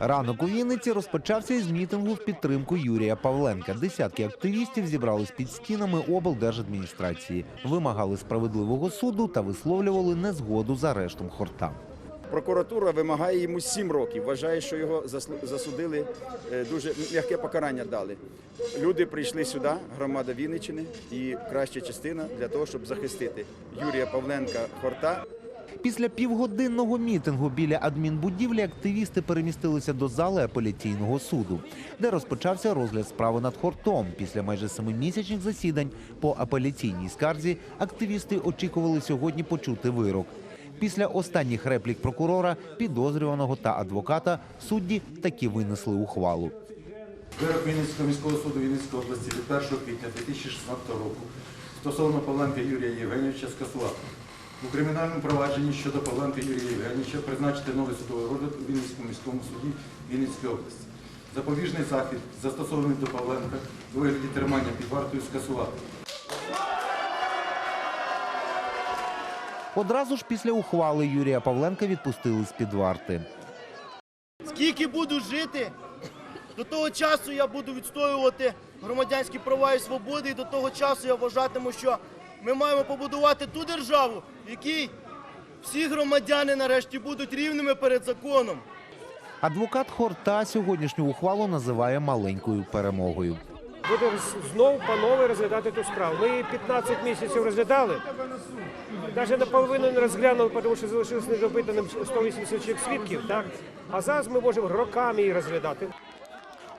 Ранок у Вінниці розпочався із мітингу в підтримку Юрія Павленка. Десятки активістів зібрались під стінами облдержадміністрації, вимагали справедливого суду та висловлювали незгоду з арештом хорта. Прокуратура вимагає йому 7 років. Вважає, що його засудили е, дуже м'яке покарання дали. Люди прийшли сюди, громада Вінниччини, і краща частина для того, щоб захистити Юрія Павленка Хорта. Після півгодинного мітингу біля адмінбудівлі активісти перемістилися до зали апеляційного суду, де розпочався розгляд справи над хортом. Після майже семимісячних засідань по апеляційній скарзі активісти очікували сьогодні почути вирок. Після останніх реплік прокурора, підозрюваного та адвоката судді таки винесли ухвалу. Вирок Вінницького міського суду Вінницької області від 1 квітня 2016 року стосовно Павленка Юрія Євгенійовича скасувати. У кримінальному провадженні щодо Павленка Юрія Євгенійовича призначити новий судовий розгляд у Вінницькому міському суді Вінницької області. Запобіжний захід, застосований до Павленка у вигляді тримання під вартою скасувати. Одразу ж після ухвали Юрія Павленка відпустили з під варти. Скільки буду жити, до того часу я буду відстоювати громадянські права і свободи, і до того часу я вважатиму, що ми маємо побудувати ту державу, в якій всі громадяни нарешті будуть рівними перед законом. Адвокат Хорта сьогоднішню ухвалу називає маленькою перемогою. Будемо знову панове розглядати ту справу. Ми її 15 місяців розглядали. Навіть наполовину не розглянули, тому що залишилось недопитаним 180 чоловік свідків. Так? А зараз ми можемо роками її розглядати.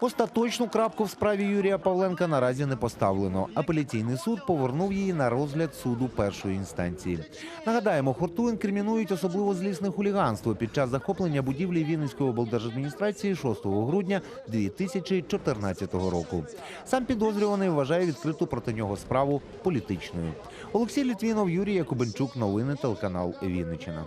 Остаточну крапку в справі Юрія Павленка наразі не поставлено. Апеляційний суд повернув її на розгляд суду першої інстанції. Нагадаємо, хорту інкримінують особливо злісне хуліганство під час захоплення будівлі Вінницької облдержадміністрації 6 грудня 2014 року. Сам підозрюваний вважає відкриту проти нього справу політичною. Олексій Літвінов, Юрій Якубенчук. Новини телеканал Вінниччина.